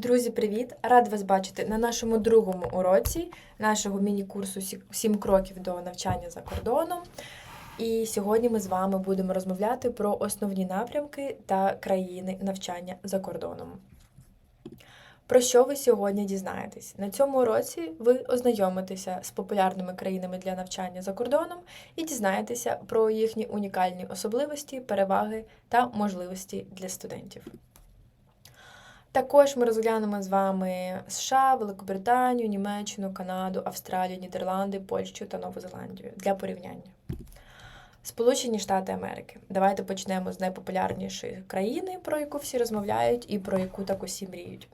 Друзі, привіт! Рад вас бачити на нашому другому уроці нашого міні-курсу «Сі- «7 кроків до навчання за кордоном. І сьогодні ми з вами будемо розмовляти про основні напрямки та країни навчання за кордоном. Про що ви сьогодні дізнаєтесь? На цьому уроці ви ознайомитеся з популярними країнами для навчання за кордоном і дізнаєтеся про їхні унікальні особливості, переваги та можливості для студентів. Також ми розглянемо з вами США, Великобританію, Німеччину, Канаду, Австралію, Нідерланди, Польщу та Нову Зеландію для порівняння. Сполучені Штати Америки. Давайте почнемо з найпопулярнішої країни, про яку всі розмовляють і про яку так усі мріють.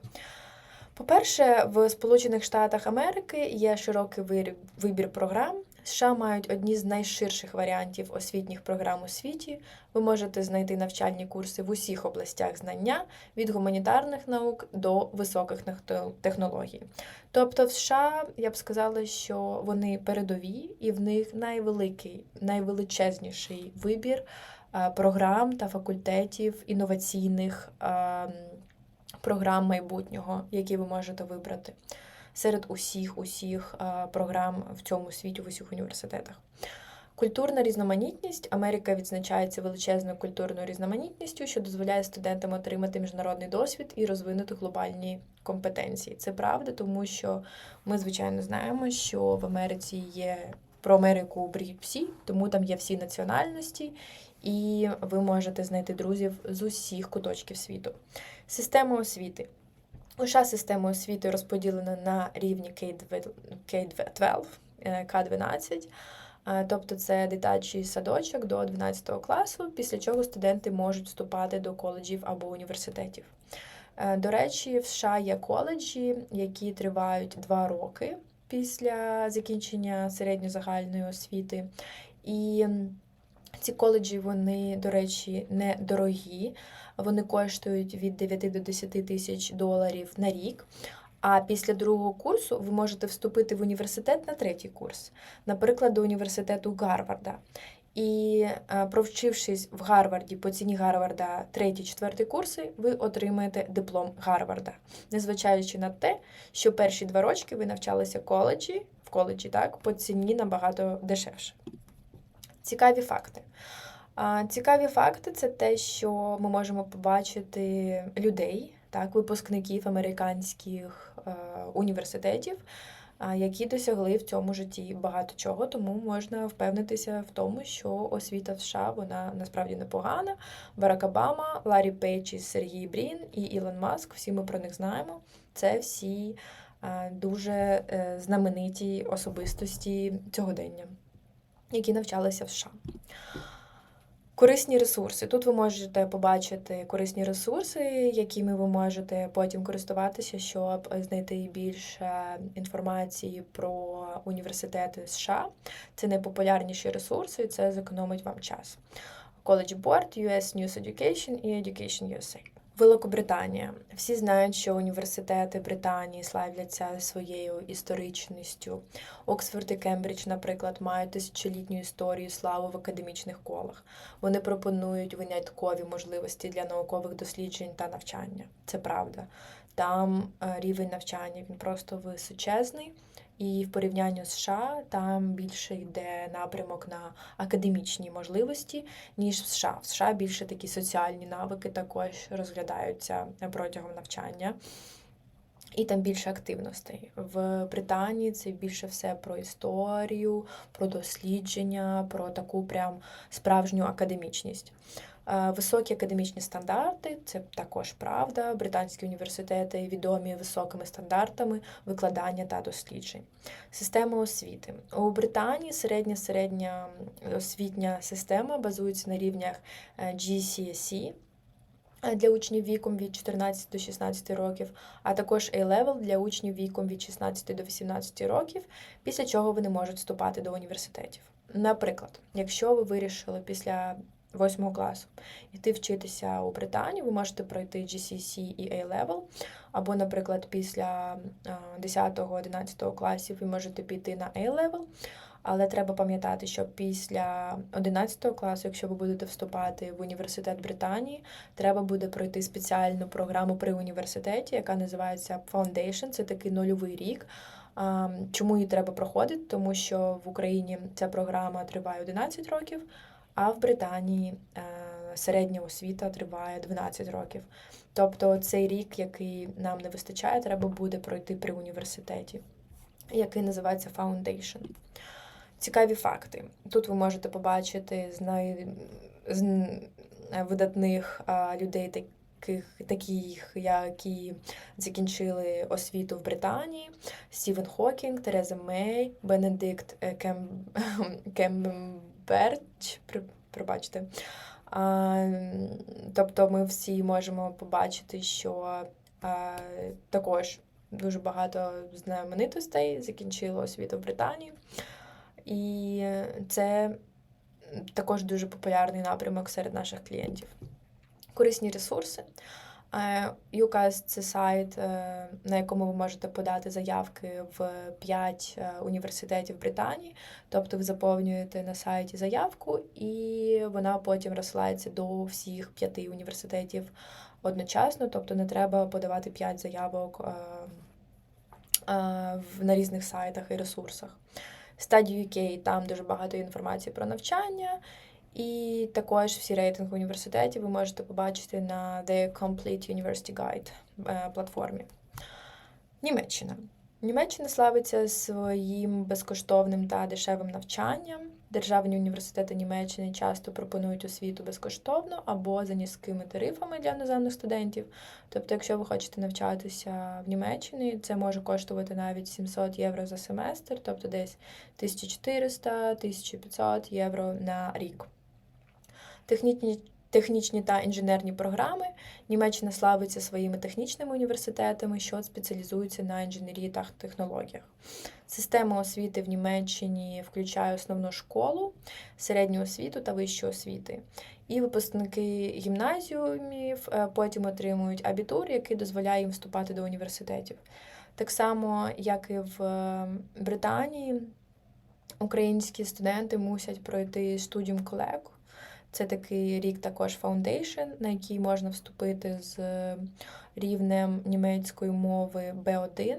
По-перше, в Сполучених Штатах Америки є широкий вибір програм. США мають одні з найширших варіантів освітніх програм у світі. Ви можете знайти навчальні курси в усіх областях знання від гуманітарних наук до високих технологій. Тобто, в США я б сказала, що вони передові, і в них найвеликий, найвеличезніший вибір е, програм та факультетів інноваційних ем, програм майбутнього, які ви можете вибрати серед усіх усіх е, програм в цьому світі, в усіх університетах. Культурна різноманітність. Америка відзначається величезною культурною різноманітністю, що дозволяє студентам отримати міжнародний досвід і розвинути глобальні компетенції. Це правда, тому що ми, звичайно, знаємо, що в Америці є про Америку мріють всі, тому там є всі національності, і ви можете знайти друзів з усіх куточків світу. Система освіти. У США система освіти розподілена на рівні K-12, K-12, е, К-12, е, тобто це дитячий садочок до 12 класу, після чого студенти можуть вступати до коледжів або університетів. Е, До речі, в США є коледжі, які тривають два роки після закінчення середньозагальної освіти. І ці коледжі, вони, до речі, не дорогі. Вони коштують від 9 до 10 тисяч доларів на рік. А після другого курсу ви можете вступити в університет на третій курс, наприклад, до університету Гарварда. І е, провчившись в Гарварді по ціні Гарварда третій, четвертий курси, ви отримаєте диплом Гарварда, незважаючи на те, що перші два рочки ви навчалися коледжі, в коледжі так, по ціні набагато дешевше. Цікаві факти. Цікаві факти це те, що ми можемо побачити людей, так, випускників американських е, університетів, які досягли в цьому житті багато чого, тому можна впевнитися в тому, що освіта в США вона насправді непогана. Барак Обама, Ларі Пейдж і Сергій Брін і Ілон Маск, всі ми про них знаємо. Це всі е, дуже е, знамениті особистості цьогодення, які навчалися в США. Корисні ресурси. Тут ви можете побачити корисні ресурси, якими ви можете потім користуватися, щоб знайти більше інформації про університети США. Це найпопулярніші ресурси, і це зекономить вам час. College Board, US News Education і Education USA. Великобританія. Всі знають, що університети Британії славляться своєю історичністю. Оксфорд і Кембридж, наприклад, мають тисячолітню історію славу в академічних колах. Вони пропонують виняткові можливості для наукових досліджень та навчання. Це правда. Там е, рівень навчання він просто височезний. І в порівнянні з США там більше йде напрямок на академічні можливості, ніж в США. В США більше такі соціальні навики також розглядаються протягом навчання. І там більше активностей. В Британії це більше все про історію, про дослідження, про таку прям справжню академічність. Е, Високі академічні стандарти це також правда. Британські університети відомі високими стандартами викладання та досліджень. Система освіти у Британії середня середня освітня система базується на рівнях е, GCSE е, для учнів віком від 14 до 16 років, а також A-Level для учнів віком від 16 до 18 років, після чого вони можуть вступати до університетів. Наприклад, якщо ви вирішили після 8 класу йти вчитися у Британії, ви можете пройти GCSE і A-Level, або, наприклад, після 10-11 класів ви можете піти на A-Level, Але треба пам'ятати, що після 11 класу, якщо ви будете вступати в університет Британії, треба буде пройти спеціальну програму при університеті, яка називається Foundation. Це такий нульовий рік. Чому її треба проходити? Тому що в Україні ця програма триває 11 років, а в Британії е, середня освіта триває 12 років. Тобто цей рік, який нам не вистачає, треба буде пройти при університеті, який називається Foundation. Цікаві факти. Тут ви можете побачити з, най... з видатних а, людей таких, таких, які закінчили освіту в Британії: Стівен Хокінг, Тереза Мей, Бенедикт е, Кем... Кемберч, пробачте. А, Тобто ми всі можемо побачити, що а, також дуже багато знаменитостей закінчило освіту в Британії. І це також дуже популярний напрямок серед наших клієнтів. Корисні ресурси. UCAS – це сайт, е, на якому ви можете подати заявки в 5 е, університетів Британії. Тобто ви заповнюєте на сайті заявку, і вона потім розсилається до всіх п'яти університетів одночасно. Тобто не треба подавати 5 заявок е, на різних сайтах і ресурсах. Стадію UK там дуже багато інформації про навчання. І також всі рейтинги університетів ви можете побачити на The Complete University Guide е, платформі. Німеччина. Німеччина славиться своїм безкоштовним та дешевим навчанням. Державні університети Німеччини часто пропонують освіту безкоштовно або за низькими тарифами для іноземних студентів. Тобто, якщо ви хочете навчатися в Німеччині, це може коштувати навіть 700 євро за семестр, тобто десь 1400-1500 євро на рік. Технічні Технічні та інженерні програми. Німеччина славиться своїми технічними університетами, що спеціалізуються на інженерії та технологіях. Система освіти в Німеччині включає основну школу, середню освіту та вищу освіти. І випускники гімназіумів е, потім отримують абітур, який дозволяє їм вступати до університетів. Так само, як і в е, Британії, українські студенти мусять пройти студіум колег. Це такий рік також Foundation, на який можна вступити з рівнем німецької мови B1,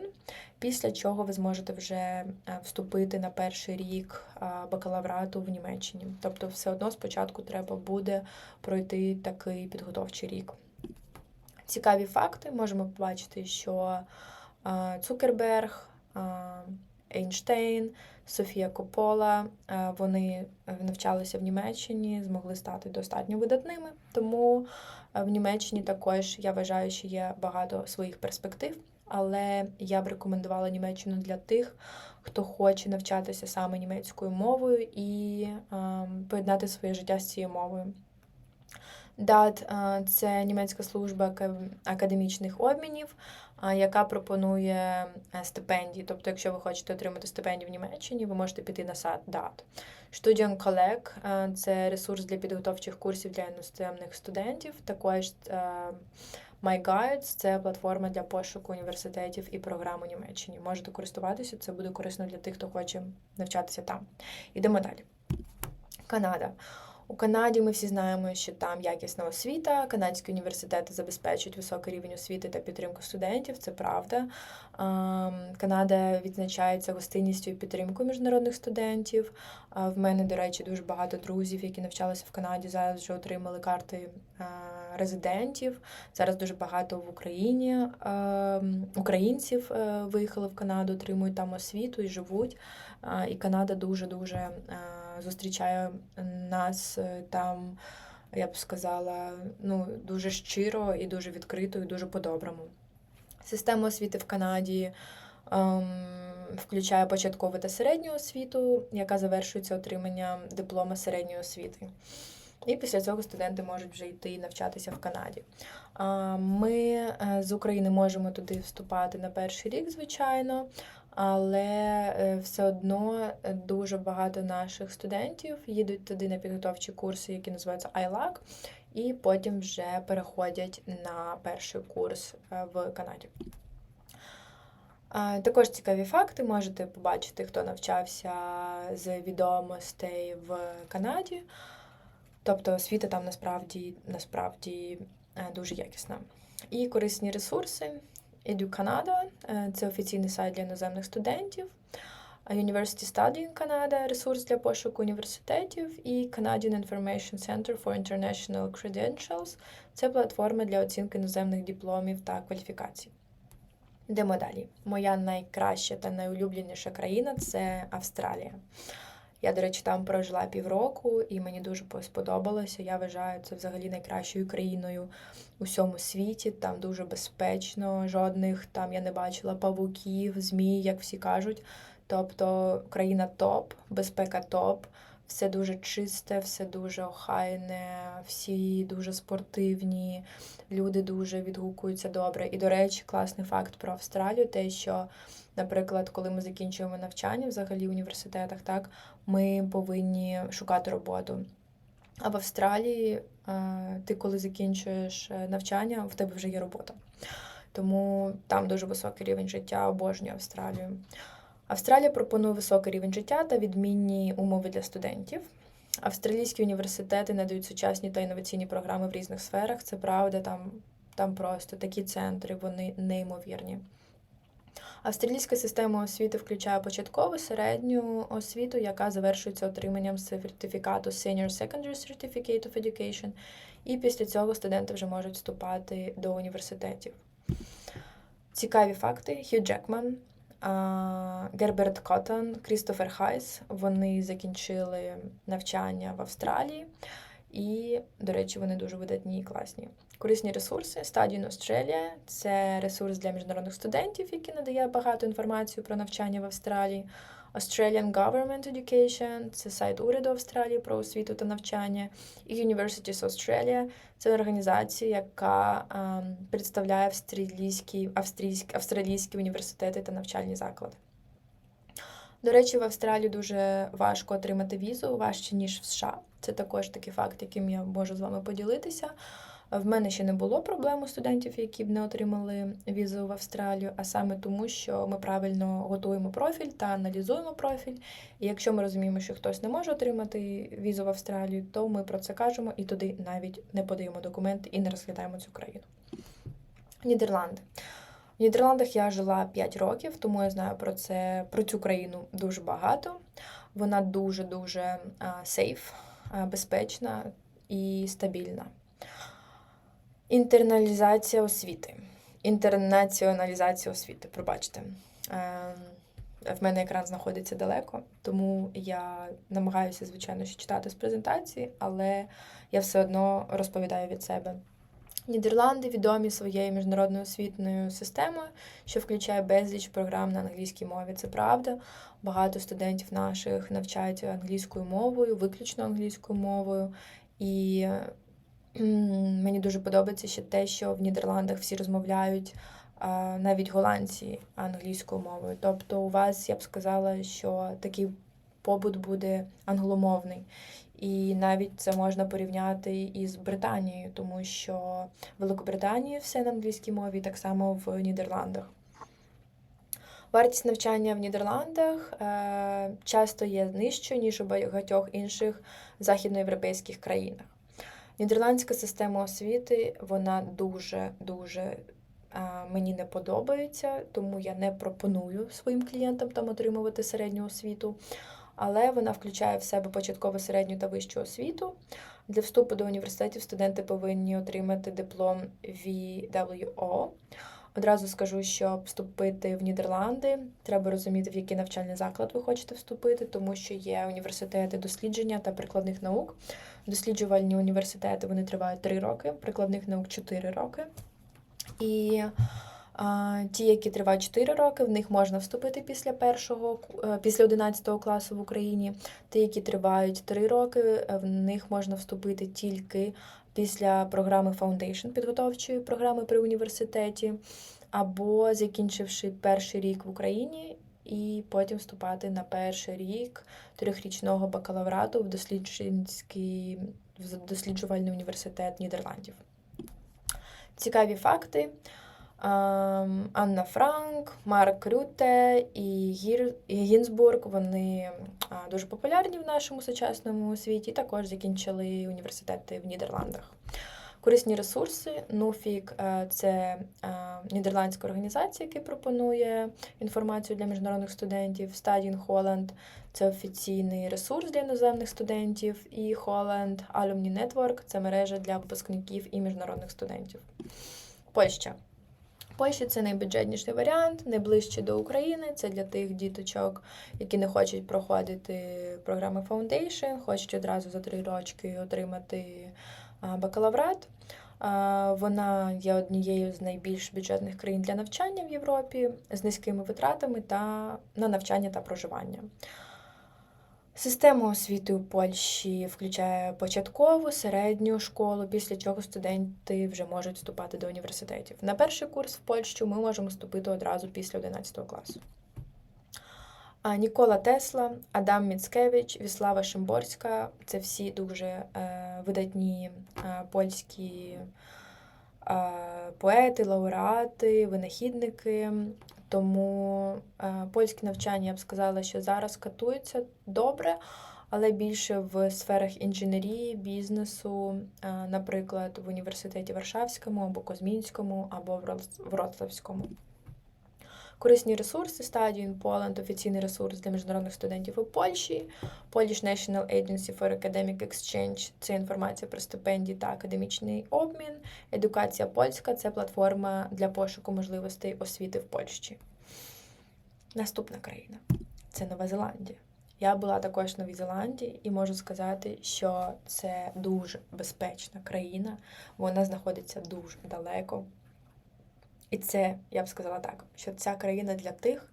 після чого ви зможете вже е, вступити на перший рік бакалаврату в Німеччині. Тобто, все одно спочатку треба буде пройти такий підготовчий рік. Цікаві факти можемо побачити, що Цукерберг, Ейнштейн. Софія Копола. Е, вони е, навчалися в Німеччині, змогли стати достатньо видатними. Тому е, в Німеччині також я вважаю, що є багато своїх перспектив, але я б рекомендувала Німеччину для тих, хто хоче навчатися саме німецькою мовою і поєднати своє життя з цією мовою. DAT – це німецька служба академічних обмінів, яка пропонує е, стипендії. Тобто, якщо ви хочете отримати стипендію в Німеччині, ви можете піти на сайт DAT. Studium Collect – це ресурс для підготовчих курсів для іноземних студентів. Також е, MyGuides – це платформа для пошуку університетів і програм у Німеччині. Можете користуватися, це буде корисно для тих, хто хоче навчатися там. Ідемо далі. Канада. У Канаді ми всі знаємо, що там якісна освіта, канадські університети забезпечують високий рівень освіти та підтримку студентів. Це правда. Канада відзначається гостинністю і підтримкою міжнародних студентів. В мене, до речі, дуже багато друзів, які навчалися в Канаді, зараз вже отримали карти резидентів. Зараз дуже багато в Україні українців е, виїхали в Канаду, отримують там освіту і живуть. І Канада дуже дуже зустрічає нас е, там, я б сказала, ну, дуже щиро і дуже відкрито, і дуже по-доброму. Система освіти в Канаді ем, включає початкову та середню освіту, яка завершується отриманням диплома середньої освіти. І після цього студенти можуть вже йти і навчатися в Канаді. Ми е, з України можемо туди вступати на перший рік, звичайно, але е, все одно е, дуже багато наших студентів їдуть туди на підготовчі курси, які називаються ILAC, і потім вже переходять на перший курс в Канаді. Також цікаві факти можете побачити, хто навчався з відомостей в Канаді. Тобто освіта там насправді насправді е, дуже якісна. І корисні ресурси. EduCanada – це офіційний сайт для іноземних студентів. University Study in Canada – ресурс для пошуку університетів, і Canadian Information Center for International Credentials це платформа для оцінки іноземних дипломів та кваліфікацій. Йдемо далі. Моя найкраща та найулюбленіша країна це Австралія. Я, до речі, там прожила півроку, і мені дуже сподобалося. Я вважаю це взагалі найкращою країною у всьому світі. Там дуже безпечно, жодних там я не бачила павуків, змій, як всі кажуть. Тобто країна топ, безпека топ, все дуже чисте, все дуже охайне, всі дуже спортивні, люди дуже відгукуються добре. І, до речі, класний факт про Австралію, те, що, наприклад, коли ми закінчуємо навчання взагалі в університетах, так, ми повинні шукати роботу. А в Австралії ти, коли закінчуєш е, навчання, в тебе вже є робота. Тому там дуже високий рівень життя, обожнюю Австралію. Австралія пропонує високий рівень життя та відмінні умови для студентів. Австралійські університети надають сучасні та інноваційні програми в різних сферах. Це правда, там, там просто такі центри, вони неймовірні. Австралійська система освіти включає початкову середню освіту, яка завершується отриманням сертифікату Senior Secondary Certificate of Education, і після цього студенти вже можуть вступати до університетів. Цікаві факти: Хью Джекман, Герберт Коттон, Крістофер Хайс. Вони закінчили навчання в Австралії, і, до речі, вони дуже видатні і класні. Корисні ресурси Study Australia – це ресурс для міжнародних студентів, який надає багато інформації про навчання в Австралії. Australian Government Education це сайт уряду Австралії про освіту та навчання. І Universities Australia це організація, яка ем, представляє австралійські, австрійські, австралійські університети та навчальні заклади. До речі, в Австралії дуже важко отримати візу, важче, ніж в США. Це також такий факт, яким я можу з вами поділитися. В мене ще не було проблем у студентів, які б не отримали візу в Австралію, а саме тому, що ми правильно готуємо профіль та аналізуємо профіль. І якщо ми розуміємо, що хтось не може отримати візу в Австралію, то ми про це кажемо і туди навіть не подаємо документи і не розглядаємо цю країну. Нідерланди. В Нідерландах я жила 5 років, тому я знаю про це, про цю країну дуже багато. Вона дуже-дуже сейф, безпечна і стабільна. Інтерналізація освіти. Інтернаціоналізація освіти, пробачте. Ем, в мене екран знаходиться далеко, тому я намагаюся, звичайно, що читати з презентації, але я все одно розповідаю від себе. Нідерланди відомі своєю міжнародною освітною системою, що включає безліч програм на англійській мові. Це правда. Багато студентів наших навчаються англійською мовою, виключно англійською мовою. І Мені дуже подобається ще те, що в Нідерландах всі розмовляють навіть голландці англійською мовою. Тобто, у вас я б сказала, що такий побут буде англомовний. І навіть це можна порівняти із Британією, тому що в Великобританії все на англійській мові, так само в Нідерландах. Вартість навчання в Нідерландах е, часто є нижчою, ніж у багатьох інших західноєвропейських країнах. Нідерландська система освіти, вона дуже-дуже мені не подобається, тому я не пропоную своїм клієнтам там отримувати середню освіту. Але вона включає в себе початкову середню та вищу освіту. Для вступу до університетів студенти повинні отримати диплом VWO. Одразу скажу, щоб вступити в Нідерланди, треба розуміти, в який навчальний заклад ви хочете вступити, тому що є університети дослідження та прикладних наук. Досліджувальні університети вони тривають 3 роки, прикладних наук 4 роки. І а, ті, які тривають 4 роки, в них можна вступити після першого, е, після 11 класу в Україні. Ті, які тривають 3 роки, в них можна вступити тільки після програми Foundation підготовчої програми при університеті, або закінчивши перший рік в Україні. І потім вступати на перший рік трьохрічного бакалаврату в дослідженський в досліджувальний університет Нідерландів. Цікаві факти. Ем, Анна Франк, Марк Рюте і. Гінзбург. Вони дуже популярні в нашому сучасному світі. Також закінчили університети в Нідерландах. Корисні ресурси. Нуфік е, це е, нідерландська організація, яка пропонує інформацію для міжнародних студентів. Studying Holland – це офіційний ресурс для іноземних студентів. І Holland Alumni Network – це мережа для випускників і міжнародних студентів. Польща. Польща це найбюджетніший варіант, найближче до України. Це для тих діточок, які не хочуть проходити програми Foundation, хочуть одразу за три рочки отримати бакалаврат. Вона є однією з найбільш бюджетних країн для навчання в Європі з низькими витратами та на навчання та проживання. Система освіти у Польщі включає початкову, середню школу, після чого студенти вже можуть вступати до університетів. На перший курс в Польщу ми можемо вступити одразу після 11 класу. Нікола Тесла, Адам Міцкевич, Віслава Шимборська це всі дуже е, видатні е, польські е, поети, лауреати, винахідники. Тому польське навчання я б сказала, що зараз катується добре, але більше в сферах інженерії, бізнесу, наприклад, в університеті Варшавському або Козмінському, або в Вроцлавському. Корисні ресурси in Poland – офіційний ресурс для міжнародних студентів у Польщі. Polish National Agency for Academic Exchange – це інформація про стипендії та академічний обмін. Едукація польська це платформа для пошуку можливостей освіти в Польщі. Наступна країна це Нова Зеландія. Я була також в Новій Зеландії і можу сказати, що це дуже безпечна країна. Вона знаходиться дуже далеко. І це, я б сказала так, що ця країна для тих,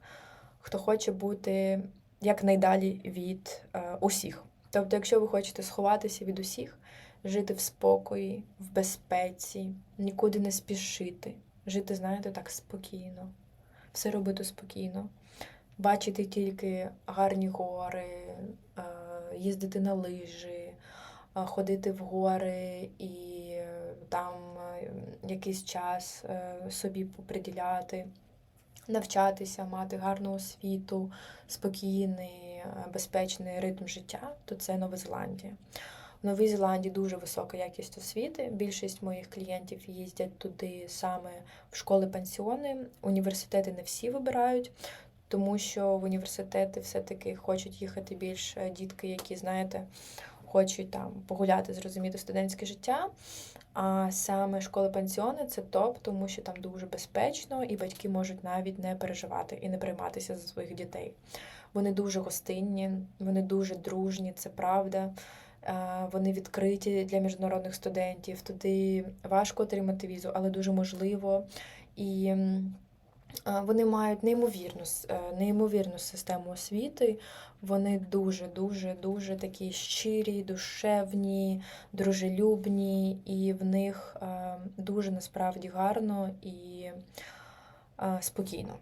хто хоче бути якнайдалі від е, усіх. Тобто, якщо ви хочете сховатися від усіх, жити в спокої, в безпеці, нікуди не спішити, жити, знаєте, так спокійно, все робити спокійно, бачити тільки гарні гори, е, їздити на лижі, е, ходити в гори і якийсь час е, собі поприділяти, навчатися, мати гарну освіту, спокійний, е, безпечний ритм життя, то це Нова Зеландія. В Новій Зеландії дуже висока якість освіти. Більшість моїх клієнтів їздять туди саме в школи-пансіони. Університети не всі вибирають, тому що в університети все-таки хочуть їхати більш дітки, які, знаєте, хочуть там погуляти, зрозуміти студентське життя. А саме школи-пансіони це топ, тому що там дуже безпечно, і батьки можуть навіть не переживати і не прийматися за своїх дітей. Вони дуже гостинні, вони дуже дружні, це правда. Вони відкриті для міжнародних студентів. Туди важко отримати візу, але дуже можливо. І вони мають неймовірну е, неймовірну систему освіти. Вони дуже, дуже, дуже такі щирі, душевні, дружелюбні, і в них е, дуже насправді гарно і е, спокійно.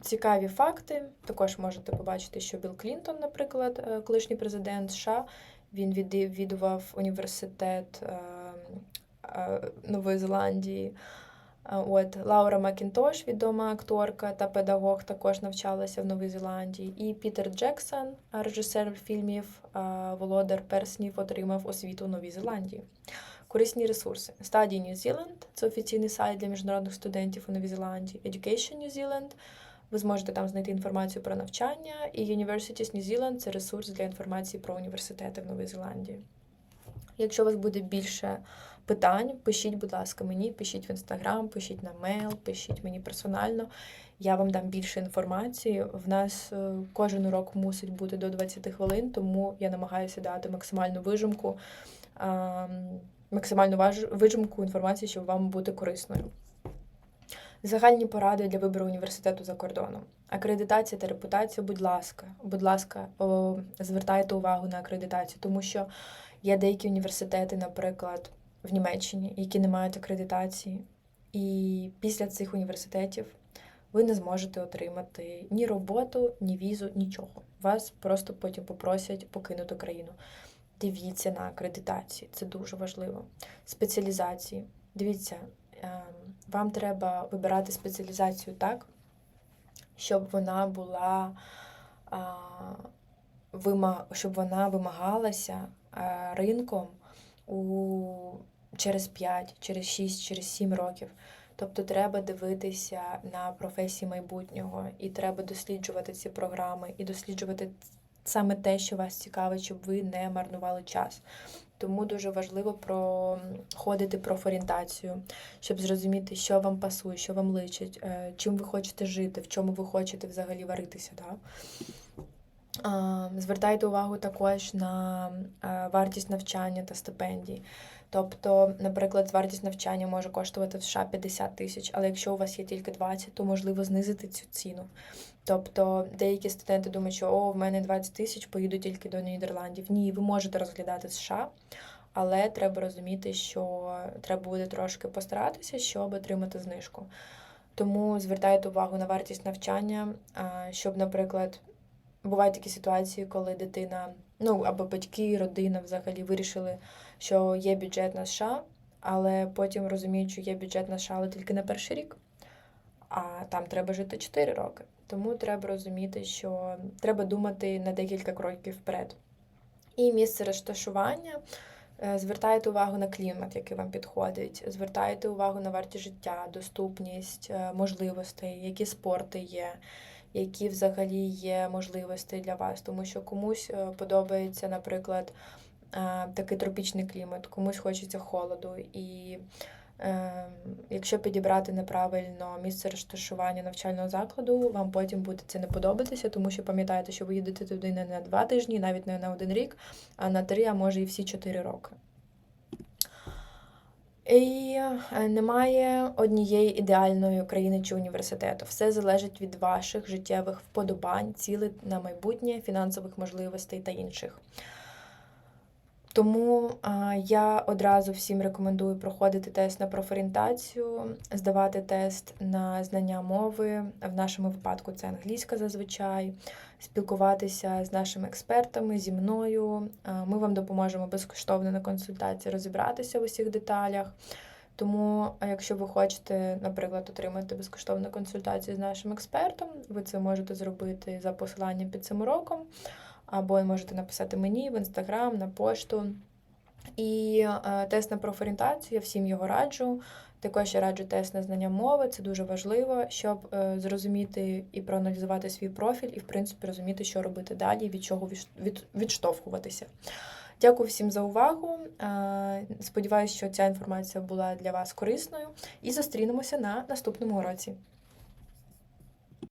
Цікаві факти. Також можете побачити, що Білл Клінтон, наприклад, колишній президент США, він відвідував університет Нової Зеландії. От Лаура Макінтош, відома акторка та педагог, також навчалася в Новій Зеландії. І Пітер Джексон, режисер фільмів Володар Перснів, отримав освіту в Новій Зеландії. Корисні ресурси. Study New Zealand – це офіційний сайт для міжнародних студентів у Новій Зеландії. Education New Zealand – ви зможете там знайти інформацію про навчання. І Universities New Zealand – це ресурс для інформації про університети в Новій Зеландії. Якщо у вас буде більше питань, пишіть, будь ласка, мені, пишіть в інстаграм, пишіть на мейл, пишіть мені персонально. Я вам дам більше інформації. В нас е, кожен урок мусить бути до 20 хвилин, тому я намагаюся дати максимальну вижимку, максимальну вижимку інформації, щоб вам бути корисною. Загальні поради для вибору університету за кордоном. Акредитація та репутація, будь ласка, будь ласка, звертайте увагу на акредитацію, тому що є деякі університети, наприклад в Німеччині, які не мають акредитації. І після цих університетів ви не зможете отримати ні роботу, ні візу, нічого. Вас просто потім попросять покинути країну. Дивіться на акредитації, це дуже важливо. Спеціалізації. Дивіться, ем, вам треба вибирати спеціалізацію так, щоб вона була щоб вона вимагалася ринком у через 5, через 6, через 7 років. Тобто треба дивитися на професії майбутнього, і треба досліджувати ці програми, і досліджувати саме те, що вас цікавить, щоб ви не марнували час. Тому дуже важливо проходити профорієнтацію, щоб зрозуміти, що вам пасує, що вам личить, е, чим ви хочете жити, в чому ви хочете взагалі варитися. Да? Звертайте увагу також на е, вартість навчання та стипендій. Тобто, наприклад, вартість навчання може коштувати в США 50 тисяч, але якщо у вас є тільки 20, то можливо знизити цю ціну. Тобто деякі студенти думають, що о, в мене 20 тисяч, поїду тільки до Нідерландів. Ні, ви можете розглядати США, але треба розуміти, що треба буде трошки постаратися, щоб отримати знижку. Тому звертайте увагу на вартість навчання, щоб, наприклад, бувають такі ситуації, коли дитина, ну або батьки, родина взагалі вирішили, що є бюджет на США, але потім розуміють, що є бюджет на США, але тільки на перший рік, а там треба жити 4 роки. Тому треба розуміти, що треба думати на декілька кроків вперед. І місце розташування. Е, Звертайте увагу на клімат, який вам підходить. Звертайте увагу на вартість життя, доступність, е, можливостей, які спорти є, які взагалі є можливості для вас. Тому що комусь е, подобається, наприклад, е, такий тропічний клімат, комусь хочеться холоду. І е, якщо підібрати неправильно місце розташування навчального закладу, вам потім буде це не подобатися, тому що пам'ятайте, що ви їдете туди не на два тижні, навіть не на один рік, а на три, а може і всі чотири роки. І е, немає однієї ідеальної країни чи університету. Все залежить від ваших життєвих вподобань, цілей на майбутнє, фінансових можливостей та інших. Тому а, я одразу всім рекомендую проходити тест на профорієнтацію, здавати тест на знання мови. В нашому випадку це англійська зазвичай, спілкуватися з нашими експертами, зі мною. Ми вам допоможемо безкоштовно на консультації розібратися в усіх деталях. Тому, якщо ви хочете, наприклад, отримати безкоштовну консультацію з нашим експертом, ви це можете зробити за посиланням під цим уроком або можете написати мені в інстаграм, на пошту. І е, тест на профорієнтацію, я всім його раджу. Також я раджу тест на знання мови, це дуже важливо, щоб е, зрозуміти і проаналізувати свій профіль, і, в принципі, розуміти, що робити далі, від чого відш- від, відштовхуватися. Дякую всім за увагу. Е, Сподіваюся, що ця інформація була для вас корисною. І зустрінемося на наступному уроці.